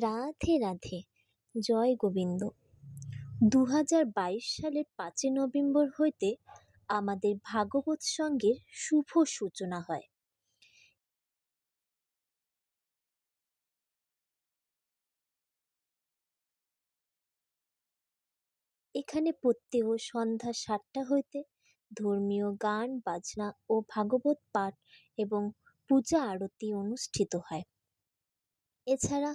রাধে রাধে। জয় গোবিন্দ। দু হাজার বাইশ সালের পাঁচই নভেম্বর হইতে আমাদের ভাগবত সঙ্গের শুভ সূচনা হয়। এখানে প্রত্যহ সন্ধ্যা সাতটা হইতে ধর্মীয় গান, বাজনা ও ভাগবত পাঠ এবং পূজা আরতি অনুষ্ঠিত হয়। এছাড়া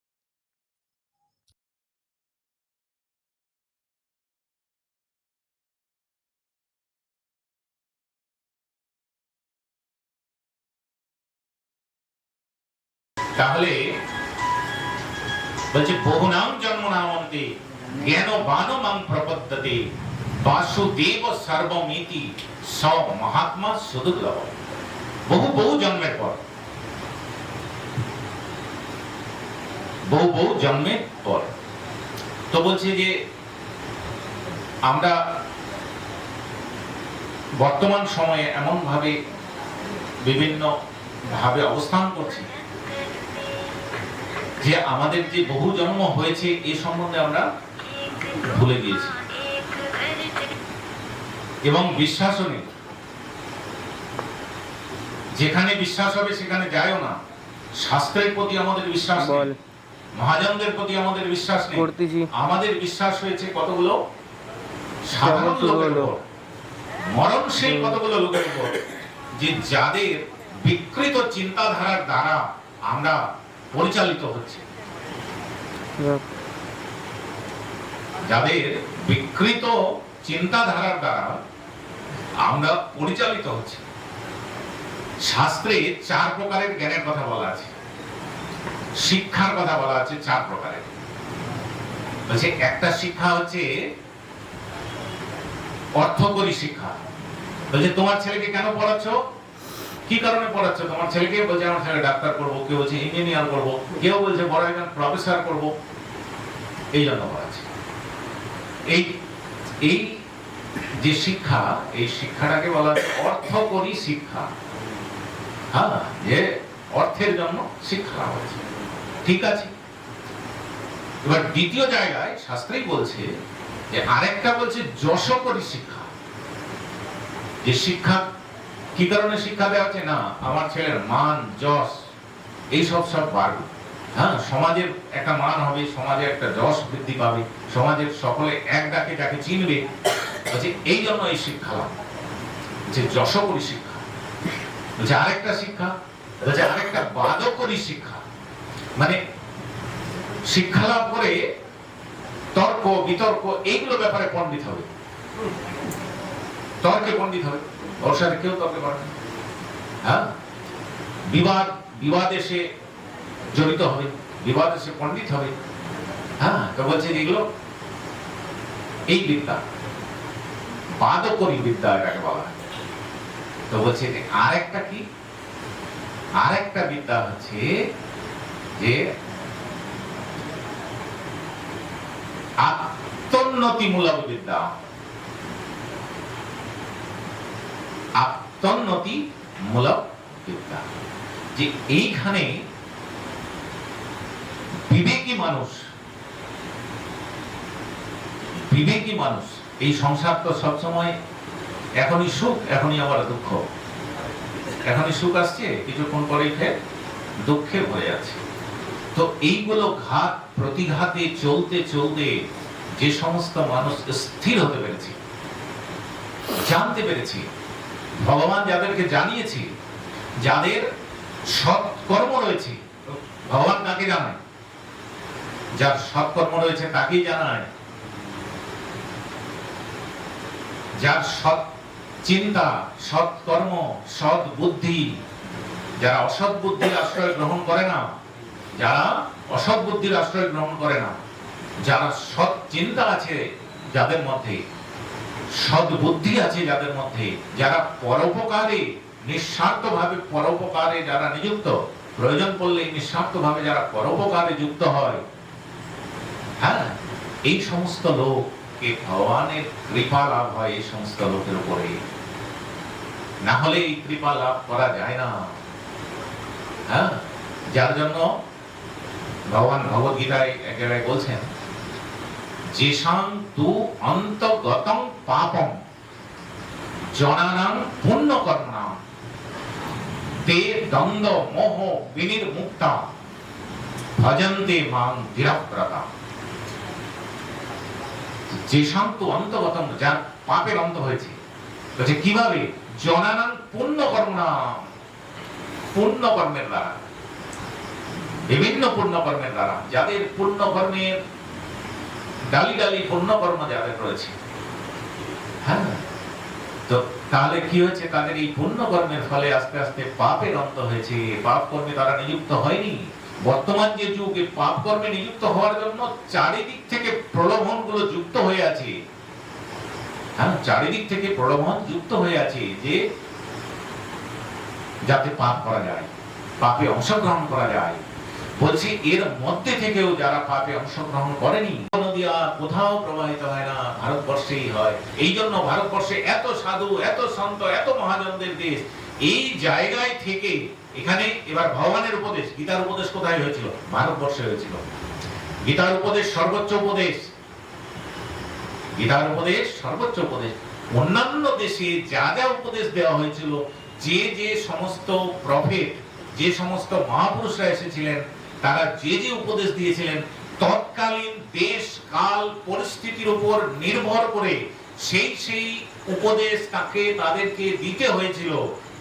তাহলে বলছে, বহুনাম জন্ম নামন্তে জ্ঞান বান মাং প্রপদ্যতে, বাসুদেব সর্বমিতি স মহাত্মা সুদুর্লভ বহু বহু জন্মের পর। বহু বহু জন্মের পর। তো বলছে যে, আমরা বর্তমান সময়ে এমন ভাবে বিভিন্ন ভাবে অবস্থান করছি যে আমাদের যে বহু জন্ম হয়েছে এ সম্বন্ধে আমরা ভুলে গিয়েছি। এবং বিশ্বাসও নেই। যেখানে বিশ্বাস হবে সেখানে যায়ও না। শাস্ত্রের প্রতি আমাদের বিশ্বাস নেই। মহাজনদের প্রতি আমাদের বিশ্বাস নেই। আমাদের বিশ্বাস হয়েছে কতগুলো? সাধারণ লোকের। উপর। মরণশীল কতগুলো লোকের উপর। যে যাদের বিকৃত চিন্তাধারার দ্বারা আমরা পরিচালিত হচ্ছে। যাদের বিকৃত চিন্তাধারার দ্বারা আমরা পরিচালিত হচ্ছে। শাস্ত্রে চার প্রকারের জ্ঞানের কথা বলা আছে। শিক্ষার কথা বলা আছে চার প্রকারের। বলছে, একটা শিক্ষা হচ্ছে অর্থকরী শিক্ষা। বলছে, তোমার ছেলেকে কেন পড়াচ্ছ? কি কারণে পড়াচ্ছ? তোমার ছেলেকে বলছে, আমার ছেলে ডাক্তার করব, কেউ বলছে ইঞ্জিনিয়ার করব, কেউ বলছে, বড় একজন প্রফেসর করব। এই জন্য পড়াচ্ছে। এই এই যে শিক্ষা, এই শিক্ষাটাকে বলা অর্থকরী শিক্ষা। হ্যাঁ যে অর্থের জন্য শিক্ষা হয়েছে। ঠিক আছে? এবার দ্বিতীয় জায়গায় শাস্ত্রেই বলছে যে, আরেকটা বলছে যশকরী শিক্ষা। যে শিক্ষা কি কারণে শিক্ষা দেওয়া হচ্ছে? না, আমার ছেলের মান, যশ এই সব সব বাড়বে। হ্যাঁ সমাজের একটা মান হবে সমাজে একটা যশ বৃদ্ধি পাবে, সমাজের সকলে এক ডাকে যাকে চিনবে। বলছে, এই জন্য এই শিক্ষা লাভ যে যশকরী শিক্ষা। বলছে, আরেকটা শিক্ষা। বলছে, আরেকটা বাদকরী শিক্ষা। মানে শিক্ষা লাভ করে তর্ক, বিতর্ক এইগুলো ব্যাপারে পণ্ডিত হবে। তর্কে পণ্ডিত হবে? সাথে কেউ তর্কে পারবে। হ্যাঁ? বিবাদ, বিবাদে সে জড়িত হবে, বিবাদে সে পণ্ডিত হবে। হ্যাঁ? তো বলছে এগুলো এই বিদ্যা। বাদকরী বিদ্যা এটাকে বলা হয়। তো বলছে আরেকটা কি? আরেকটা বিদ্যা হচ্ছে যে আত্মোন্নতিমূলক বিদ্যা। আত্মোন্নতি মূলক বিদ্যা। যে এইখানে বিবেকী মানুষ বিবেকী মানুষ, এই সংসার তো সবসময় এখনই সুখ, এখনই আবার দুঃখ। এখনই সুখ আসছে, কিছুক্ষণ পরেই ফের দুঃখে ভরে আছে তো এইগুলো ঘাত, প্রতিঘাতে চলতে চলতে যে সমস্ত মানুষ স্থির হতে পেরেছে, জানতে পেরেছি ভগবান যাদেরকে জানিয়েছি, যাদের সৎ কর্ম রয়েছে, ভগবান কাকে জানায়? যার সৎকর্ম রয়েছে তাকেই জানায়। যার সৎ চিন্তা, সৎ কর্ম, সৎ বুদ্ধি, যারা অসৎ বুদ্ধির আশ্রয় গ্রহণ করে না, যারা অসৎ বুদ্ধির আশ্রয় গ্রহণ করে না, যারা সৎ চিন্তা আছে, যাদের মধ্যে সদ্বুদ্ধি আছে যাদের মধ্যে, যারা পরোপকারে, নিঃস্বার্থভাবে পরোপকারে যারা নিযুক্ত, প্রয়োজন পড়লে নিঃস্বার্থভাবে যারা পরোপকারে যুক্ত হয় হ্যাঁ এই সমস্ত লোককে ভগবানের কৃপা লাভ হয় এই সমস্ত লোকের উপরে। না হলে এই কৃপা লাভ করা যায় না। হ্যাঁ যার জন্য ভগবান ভগবত গীতায় এক জায়গায় বলছেন যেসাং তু অন্তগতং পাপম জনানাং পুণ্য কর্মণাম তে দ্বন্দ্ব মোহ বিনির্মুক্তা ভজন্তে মাং দৃঢ়ব্রতা যেসাং তু অন্তগতম, যার পাপের অন্ত হয়েছে, বলছে, কীভাবে? জনানাং পুণ্য কর্মণাম পুণ্য কর্মের দ্বারা। বিভিন্ন পুণ্য কর্মের দ্বারা। যাদের পুণ্য কর্মের ডালি ডালি পুণ্যকর্ম যাদের রয়েছে। হ্যাঁ? তো তাহলে কি হয়েছে? তাদের এই পুণ্যকর্মের ফলে আস্তে আস্তে পাপের অন্ত হয়েছে। পাপ কর্মে তারা নিযুক্ত হয়নি। বর্তমান যে যুগে পাপ কর্মে নিযুক্ত হওয়ার জন্য চারিদিক থেকে প্রলোভনগুলো যুক্ত হয়ে আছে। হ্যাঁ চারিদিক থেকে প্রলোভন যুক্ত হয়ে আছে যে যাতে পাপ করা যায়, পাপে অংশগ্রহণ করা যায়। বলছি, এর মধ্যে থেকেও যারা পাপে অংশগ্রহণ করেনি আর কোথাও প্রবাহিত হয় না, ভারতবর্ষেই হয়। এই জন্য ভারতবর্ষে এত সাধু, এত সন্ত, এত মহাজনদের দেশ, এই জায়গায় থেকে এখানে এবার ভগবানের উপদেশ, গীতার উপদেশ কোথায় হয়েছিল? ভারতবর্ষে হয়েছিল। গীতার উপদেশ সর্বোচ্চ উপদেশ। গীতার উপদেশ সর্বোচ্চ উপদেশ। অন্যান্য দেশে যা যা উপদেশ দেওয়া হয়েছিল, যে যে সমস্ত প্রফেট যে সমস্ত মহাপুরুষরা এসেছিলেন তারা যে যে উপদেশ দিয়েছিলেন, তৎকালীন দেশ, কাল, পরিস্থিতির উপর নির্ভর করে সেই সেই উপদেশ তাকে তাদেরকে দিতে হয়েছিল।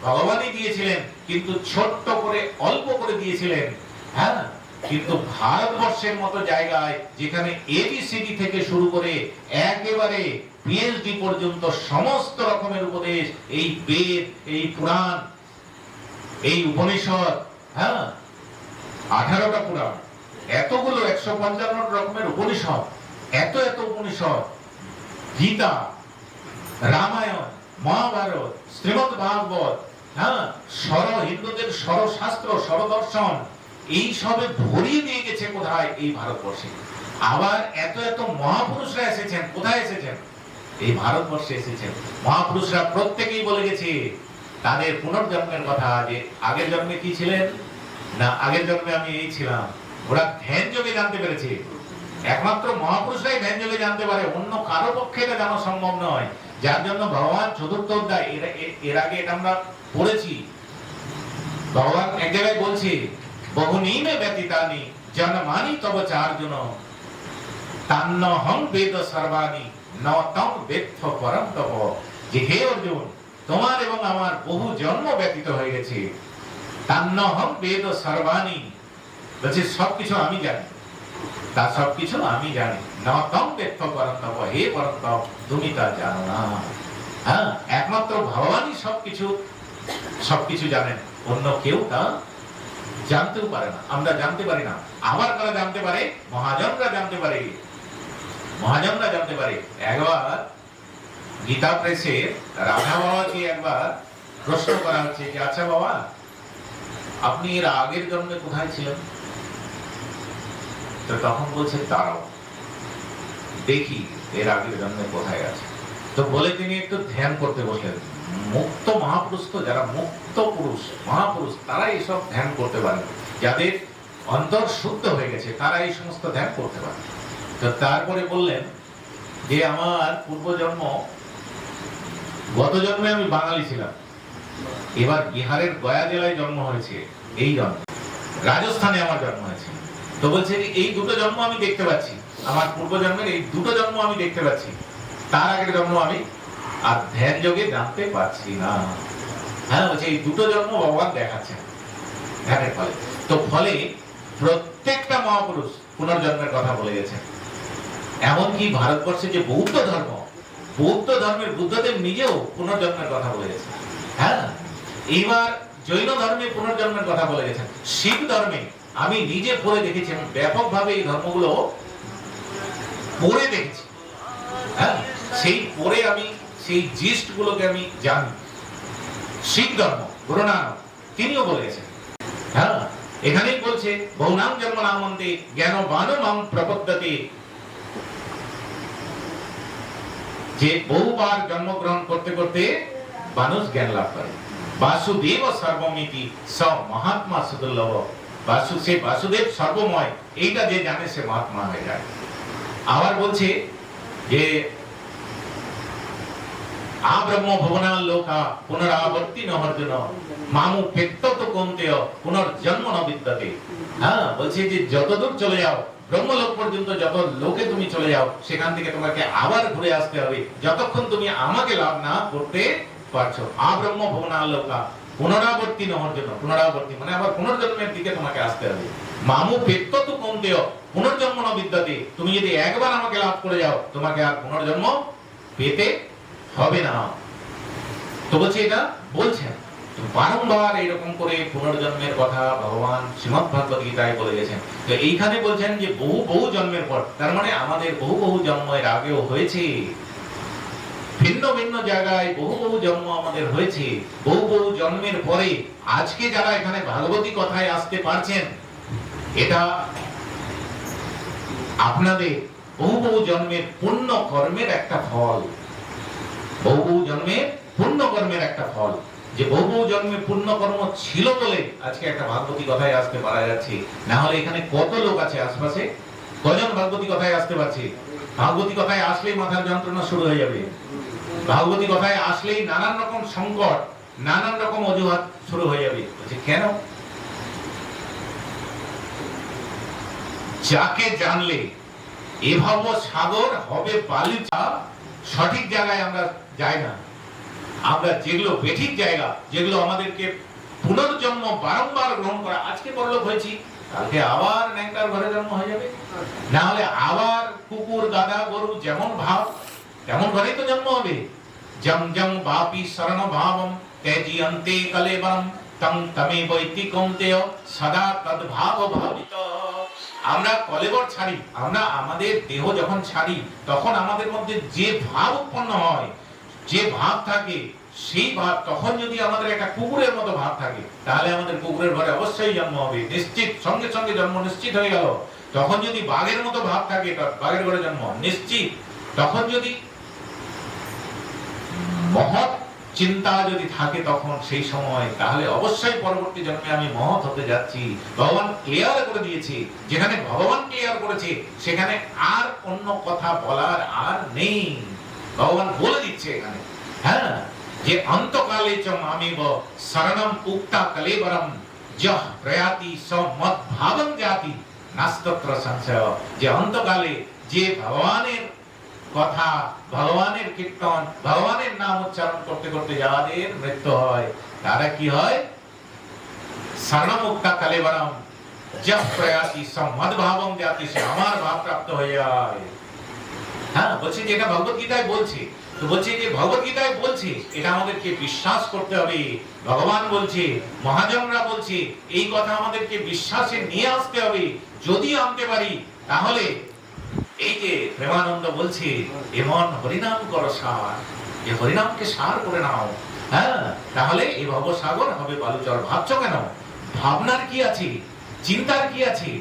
ভগবানই দিয়েছিলেন, কিন্তু ছোট্ট করে, অল্প করে দিয়েছিলেন। হ্যাঁ কিন্তু ভারতবর্ষের মতো জায়গায় যেখানে এবিসিডি থেকে শুরু করে একেবারে পিএইচডি পর্যন্ত সমস্ত রকমের উপদেশ, এই বেদ, এই পুরাণ, এই উপনিষদ হ্যাঁ আঠারোটা পুরাণ, এতগুলো একশো পঞ্চান্ন রকমের উপনিষদ, এত এত উপনিষদ, গীতা, রামায়ণ, মহাভারত, শ্রীমদ ভাগবত হ্যাঁ সর হিন্দুদের সরশাস্ত্র সরদর্শন এই সবে ভরিয়ে দিয়ে গেছে কোথায় এই ভারতবর্ষে? আবার এত এত মহাপুরুষরা এসেছেন, কোথায় এসেছেন? এই ভারতবর্ষে এসেছেন। মহাপুরুষরা প্রত্যেকেই বলে গেছে, তাদের পুনর্জন্মের কথা যে আগের জন্মে কি ছিলেন? না, আগের জন্মে আমি এই ছিলাম। ওরা ধ্যান যোগে জানতে পেরেছে। একমাত্র মহাপুরুষরাই ধ্যান যোগে জানতে পারে, অন্য কারও পক্ষে এটা জানা সম্ভব নয়। যার জন্য ভগবান চতুর্থ অধ্যায়, এর আগে এটা আমরা পড়েছি। ভগবান এক জায়গায় বলছে বহুনীমে ব্যতীতানি, জনমানি তব চারজন। তান্ন হং বেদ সর্বাণি, ন তং পরম তপ। যে হে অর্জুন, তোমার এবং আমার বহু জন্ম ব্যতীত হয়ে গেছে। তান্ন হং বেদ সর্বাণি। বলছে, সবকিছু আমি জানি। তা সবকিছু আমি জানি। ন তং বেত্থ হে পরম তপ তুমি তা জানো না। হ্যাঁ একমাত্র ভগবানই সবকিছু সবকিছু জানেন। অন্য কেউ তা জানতেও পারে না। আমরা জানতে পারি না। আবার কারা জানতে পারে? মহাজনরা জানতে পারে। মহাজনরা জানতে পারে। একবার গীতা প্রেসে রাধা বাবাকে একবার প্রশ্ন করা হচ্ছে যে আচ্ছা বাবা আপনি এর আগের জন্মে কোথায় ছিলেন? তখন বলছে তারাও দেখি এর আগের জন্মে কোথায় আছে। তো বলে তিনি একটু ধ্যান করতে বসলেন। মুক্ত মহাপুরুষ তো, যারা মুক্ত পুরুষ, মহাপুরুষ তারা এইসব ধ্যান করতে পারে। যাদের অন্তর শুদ্ধ হয়ে গেছে, তারা এই সমস্ত ধ্যান করতে পারে। তো তারপরে বললেন যে, আমার পূর্বজন্ম, গত জন্মে আমি বাঙালি ছিলাম। এবার বিহারের গয়া জেলায় জন্ম হয়েছে এই জন্ম। রাজস্থানে আমার জন্ম হয়েছে। তো বলছে এই দুটো জন্ম আমি দেখতে পাচ্ছি। আমার পূর্বজন্মের এই দুটো জন্ম আমি দেখতে পাচ্ছি। তার আগের জন্ম আমি আর ধ্যান যোগে জানতে পারছি না। হ্যাঁ বলছে এই দুটো জন্ম ভগবান দেখাচ্ছেন ধ্যানের ফলে। তো ফলে প্রত্যেকটা মহাপুরুষ পুনর্জন্মের কথা বলে গেছেন এমনকি ভারতবর্ষে যে বৌদ্ধ ধর্ম, বৌদ্ধ ধর্মের বুদ্ধদেব নিজেও পুনর্জন্মের কথা বলে গেছেন হ্যাঁ জৈন ধর্মে পুনর্জন্মের কথা বলে গেছেন। শিখ ধর্মে আমি নিজে পড়ে দেখেছি এবং ব্যাপকভাবে এই ধর্মগুলো পড়ে দেখেছি। হ্যাঁ সেই পড়ে আমি, সেই আমি জানি। শিখ ধর্ম গুরু নানক তিনিও বলেছেন হ্যাঁ এখানেই বলছে, বহুনাম জন্ম নামন্তে জ্ঞান বানমাম প্রপদ্যতে। যে বহুবার জন্মগ্রহণ করতে করতে মানুষ জ্ঞান লাভ করে। বাসুদেব সর্বমিতি স মহাত্মা সুদুর্লভ। বাসু, সে বাসুদেব সর্বময়, এইটা যে জানে সে মহাত্মা হয়ে যায়। আবার বলছে যে, আ ব্রহ্ম লোকা, পুনরাবর্তি নহর্জুন মামু পেত্তত কমতেয় পুনর্জন্ম হ্যাঁ বলছে যে যতদূর চলে যাও, ব্রহ্মলোক পর্যন্ত যত লোকে তুমি চলে যাও, সেখান থেকে তোমাকে আবার ঘুরে আসতে হবে। যতক্ষণ তুমি আমাকে লাভ না করতে পারছ। আ ব্রহ্ম ভুবনা লোকা পুনরাবর্তি নহর জন্য? পুনরাবর্তি মানে আবার পুনর্জন্মের দিকে তোমাকে আসতে হবে। মামু পেত্তত কমতেয় পুনর্জন্ম ন বিদ্যতে। তুমি যদি একবার আমাকে লাভ করে যাও, তোমাকে আর পুনর্জন্ম পেতে হবে না। তো বলছে এটা বলছেন। তো বারংবার এরকম করে পুনর্জন্মের কথা ভগবান শ্রীমদ ভাগবত গীতায় বলে গেছেন। তো এইখানে বলছেন যে বহু বহু জন্মের পর, তার মানে আমাদের বহু বহু জন্মের আগেও হয়েছে। ভিন্ন ভিন্ন জায়গায় বহু বহু জন্ম আমাদের হয়েছে, বহু বহু জন্মের পরে আজকে যারা এখানে ভাগবতী কথায় আসতে পারছেন, এটা আপনাদের বহু বহু জন্মের পুণ্য কর্মের একটা ফল। বহু বহু জন্মের পুণ্য কর্মের একটা ফল। যে বহু বহু জন্মে পুণ্য কর্ম ছিল বলে আজকে একটা ভাগবতী কথায় আসতে পারা যাচ্ছে। না হলে এখানে কত লোক আছে আশপাশে? কজন ভাগবতী কথায় আসতে পারছে? ভাগবতী কথায় আসলেই মাথার যন্ত্রণা শুরু হয়ে যাবে। ভাগবতী কথায় আসলেই নানান রকম সংকট, নানান রকম অজুহাত শুরু হয়ে যাবে। বলছে, কেন? যাকে জানলে এভাব সাগর হবে বালিচা, সঠিক জায়গায় আমরা যাই না। আমরা যেগুলো বেঠিক জায়গা, যেগুলো আমাদেরকে পুনর্জন্ম বারংবার গ্রহণ করা, আজকে বড়লোক হয়েছি কালকে আবার ন্যাংটার ঘরে জন্ম হয়ে যাবে। না হলে আবার কুকুর গাদা গরু যেমন ভাব, তেমন ঘরেই তো জন্ম হবে। জম জম বাপি শরণ ভাবম, তেজি অন্তে কলেবরম, তম তমে বৈতি কমতেয় সদা তদ ভাব ভাবিত। আমরা কলেবর ছাড়ি, আমরা আমাদের দেহ যখন ছাড়ি, তখন আমাদের মধ্যে যে ভাব উৎপন্ন হয়, যে ভাব থাকে সেই ভাব তখন যদি আমাদের একটা কুকুরের মতো ভাব থাকে, তাহলে আমাদের কুকুরের ঘরে অবশ্যই জন্ম হবে। নিশ্চিত, সঙ্গে সঙ্গে জন্ম নিশ্চিত হয়ে গেল। তখন যদি বাঘের মতো ভাব থাকে বাঘের ঘরে জন্ম, নিশ্চিত। তখন যদি মহৎ চিন্তা যদি থাকে তখন সেই সময়, তাহলে অবশ্যই পরবর্তী জন্মে আমি মহৎ হতে যাচ্ছি। ভগবান ক্লিয়ার করে দিয়েছে, যেখানে ভগবান ক্লিয়ার করেছে, সেখানে আর অন্য কথা বলার আর নেই। ভগবান বলে দিচ্ছে এখানে। হ্যাঁ? যে অন্তকালে চ মামিব শরণম উক্তা কলেবরম যহ প্রয়াতি স মত ভাবম জাতি নাস্তত্র সংশয় যে অন্তকালে যে ভগবানের কথা ভগবানের কীর্তন ভগবানের নাম উচ্চারণ করতে করতে যাদের মৃত্যু হয় তারা কি হয় স্বর্ণমুক্তা কালেবরম জব প্রয়াতি সম্মদ ভাবম জাতি সে আমার ভাব প্রাপ্ত হয়ে যায় হ্যাঁ বলছে যে এটা ভগবত গীতায় বলছে বলছে যে ভগবত বলছে, এটা আমাদেরকে বিশ্বাস করতে হবে। ভগবান বলছে, মহাজনরা বলছে, এই কথা আমাদেরকে বিশ্বাসে নিয়ে আসতে হবে। যদি আনতে পারি, তাহলে এই যে প্রেমানন্দ বলছে এমন হরিনাম কর সার। হরিনামকে সার করে নাও। হ্যাঁ তাহলে এই ভবসাগর হবে বালুচর। ভাবছ কেন? ভাবনার কি আছে? চিন্তার কি আছে?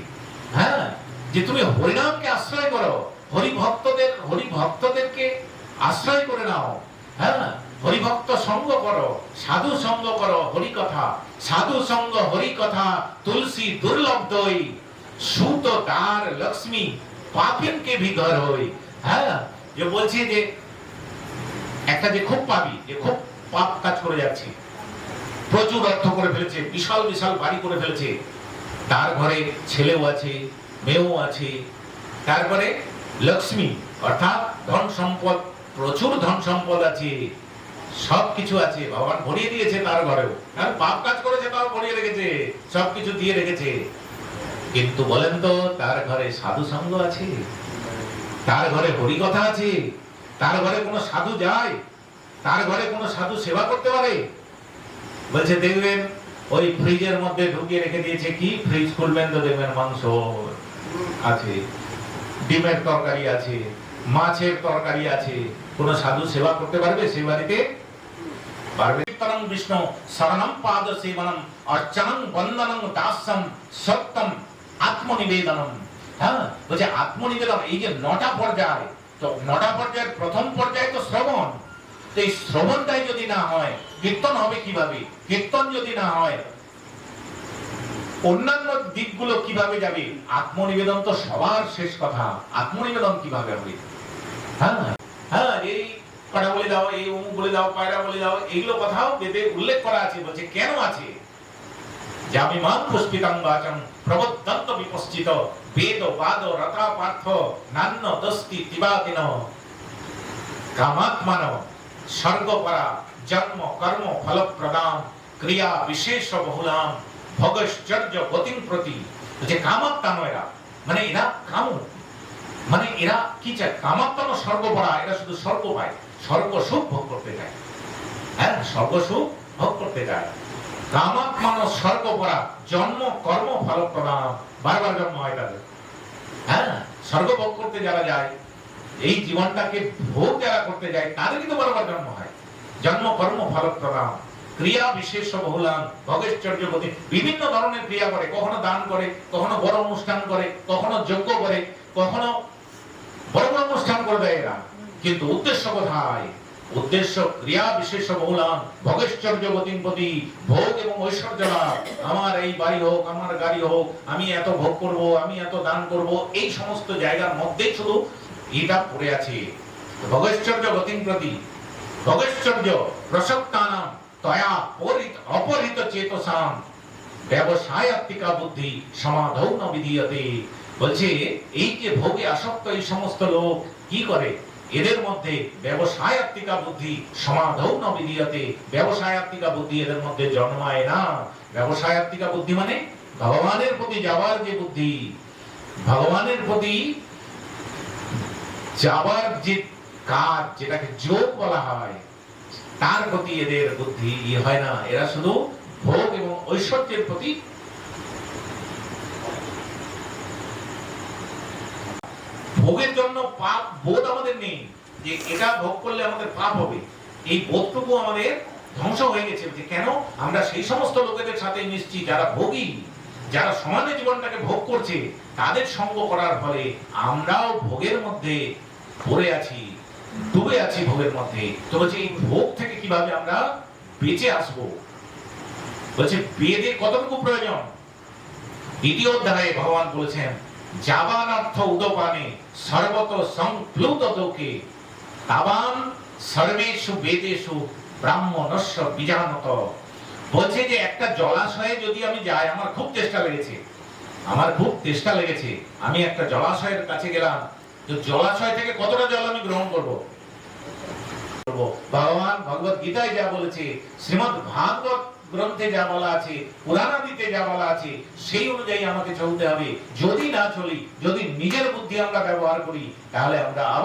হ্যাঁ যে তুমি হরিনামকে আশ্রয় করো। হরি ভক্তদের হরি ভক্তদেরকে আশ্রয় করে নাও। হ্যাঁ? হরিভক্ত সঙ্গ করো, সাধু সঙ্গ করো হরি কথা সাধু সঙ্গ হরি কথা তুলসী দুর্লভ দই, সুত, তার, লক্ষ্মী, পাপিনকে ভিতর হই। হ্যাঁ? যে বলছি যে, একটা যে খুব পাবি, যে খুব পাপ কাজ করে যাচ্ছে, প্রচুর অর্থ করে ফেলেছে, বিশাল বিশাল বাড়ি করে ফেলেছে। তার ঘরে ছেলেও আছে, মেয়েও আছে। তারপরে লক্ষ্মী, অর্থাৎ ধন সম্পদ প্রচুর ধন সম্পদ আছে সব কিছু আছে। ভগবান ভরিয়ে দিয়েছে তার ঘরেও। কারণ পাপ কাজ করেছে, তাও ভরিয়ে রেখেছে সব কিছু দিয়ে রেখেছে। কিন্তু বলেন তো, তার ঘরে সাধু সঙ্গ আছে? তার ঘরে হরি কথা আছে? তার ঘরে কোনো সাধু যায়? তার ঘরে কোনো সাধু সেবা করতে পারে? বলছে দেখবেন ওই ফ্রিজের মধ্যে ঢুকিয়ে রেখে দিয়েছে। কি ফ্রিজ খুলবেন তো দেখবেন মাংস আছে, ডিমের তরকারি আছে, মাছের তরকারি আছে কোন সাধু সেবা করতে পারবে? সেই বাড়িতে পারবে? তরং বিষ্ণু শরণম পাদ সেবনম অর্চনং বন্দনং দাসম সত্যম আত্মনিবেদনম। হ্যাঁ বলছে আত্মনিবেদন, এই যে নটা পর্যায়, তো নটা পর্যায়ের প্রথম পর্যায়ে তো শ্রবণ। তো এই শ্রবণটাই যদি না হয়, কীর্তন হবে কীভাবে? কীর্তন যদি না হয়, অন্যান্য দিকগুলো কীভাবে যাবে? আত্মনিবেদন তো সবার শেষ কথা। আত্মনিবেদন কীভাবে হবে? হ্যাঁ হ্যাঁ এই কটা বলে দাও, এই অমুক বলে দাও পায়রা বলে দাও, এইগুলো কথাও বেদে উল্লেখ করা আছে, বলছে, কেন আছে? জামিমান পুষ্পিতাং বাচম প্রবদ্ধন্ত বিপশ্চিত, বেদ, বাদ রথা পার্থ দস্তি, তিবাদিন, কামাত্মান জন্ম, কর্ম ফল প্রদান ক্রিয়া বিশেষ বহুলাম, ভগশ্চর্য গতিং প্রতি। যে মানে এরা কাম। মানে এরা কি চায়? কামাত্মন স্বর্গপরা এরা শুধু স্বর্গ পায়। স্বর্গ সুখ ভোগ করতে চায়। হ্যাঁ স্বর্গ সুখ ভোগ করতে চায়। কামাত্মান স্বর্গপরা জন্ম, কর্ম ফল প্রদান বারবার জন্ম হয় তাদের। হ্যাঁ স্বর্গ ভোগ করতে যারা যায়, এই জীবনটাকে ভোগ যারা করতে যায় তাদের কিন্তু বারবার জন্ম হয়। জন্ম, কর্ম ফল প্রদান ক্রিয়া বিশেষ বহুলাম ভগেশ্বর্য গতি, বিভিন্ন ধরনের ক্রিয়া করে, কখনো দান করে, কখনো বড় অনুষ্ঠান করে, কখনো যজ্ঞ করে কখনো বড় অনুষ্ঠান করে দেয় এরা। কিন্তু উদ্দেশ্য কোথায়? উদ্দেশ্য ক্রিয়া বিশেষ বহুলাম ভগেশ্বর্য গতিপতি, ভোগ এবং ঐশ্বর্য আমার এই বাড়ি হোক, আমার গাড়ি হোক, আমি এত ভোগ করব, আমি এত দান করব, এই সমস্ত জায়গার মধ্যেই শুধু এটা পড়ে আছে। ভগৈশ্বর্য গতিং প্রতি ভগৈশ্বর্য প্রসক্তানাম তয়া পরিত অপরিত চেতসাম। ব্যবসায়াত্মিকা বুদ্ধি সমাধৌ ন বলছে, এই যে ভোগে আসক্ত এই সমস্ত লোক কি করে? এদের মধ্যে ব্যবসায়াত্মিকা বুদ্ধি সমাধৌ ন বিধীয়তে ব্যবসায়াত্মিকা বুদ্ধি এদের মধ্যে জন্মায় না। ব্যবসায়াত্মিকা বুদ্ধি মানে ভগবানের প্রতি যাওয়ার যে বুদ্ধি। ভগবানের প্রতি যাবার যে কাজ, যেটাকে যোগ বলা হয়, তার প্রতি এদের বুদ্ধি ইয়ে হয় না। এরা শুধু ভোগ এবং ঐশ্বর্যের প্রতি ভোগের জন্য পাপ, বোধ আমাদের নেই। যে এটা ভোগ করলে আমাদের পাপ হবে। এই বোধটুকু আমাদের ধ্বংস হয়ে গেছে। যে কেন? আমরা সেই সমস্ত লোকেদের সাথে মিশছি, যারা ভোগী, যারা সমাজে জীবনটাকে ভোগ করছে, তাদের সঙ্গ করার ফলে আমরাও ভোগের মধ্যে পড়ে আছি, ডুবে আছি ভোগের মধ্যে। তো বলছে, এই ভোগ থেকে কীভাবে আমরা বেঁচে আসব? বলছে, বেদে কতটুকু প্রয়োজন? দ্বিতীয় অধ্যায়ে ভগবান বলেছেন যাবান অর্থ উদপানে সর্বত সংপ্লুত তাবান সর্বেষু বেদেষু ব্রাহ্মণস্য বিজানত। বলছে যে একটা জলাশয়ে যদি আমি যাই, আমার খুব চেষ্টা লেগেছে। আমার খুব চেষ্টা লেগেছে। আমি একটা জলাশয়ের কাছে গেলাম। তো জলাশয় থেকে কতটা জল আমি গ্রহণ করব? ভগবান ভগবত গীতায় যা বলেছে শ্রীমদ ভাগবত গ্রন্থে যা বলা আছে পুরাণাদিতে যা বলা আছে, সেই অনুযায়ী আমাকে চলতে হবে। যদি না চলি, যদি নিজের বুদ্ধি আমরা ব্যবহার করি, তাহলে আমরা আবার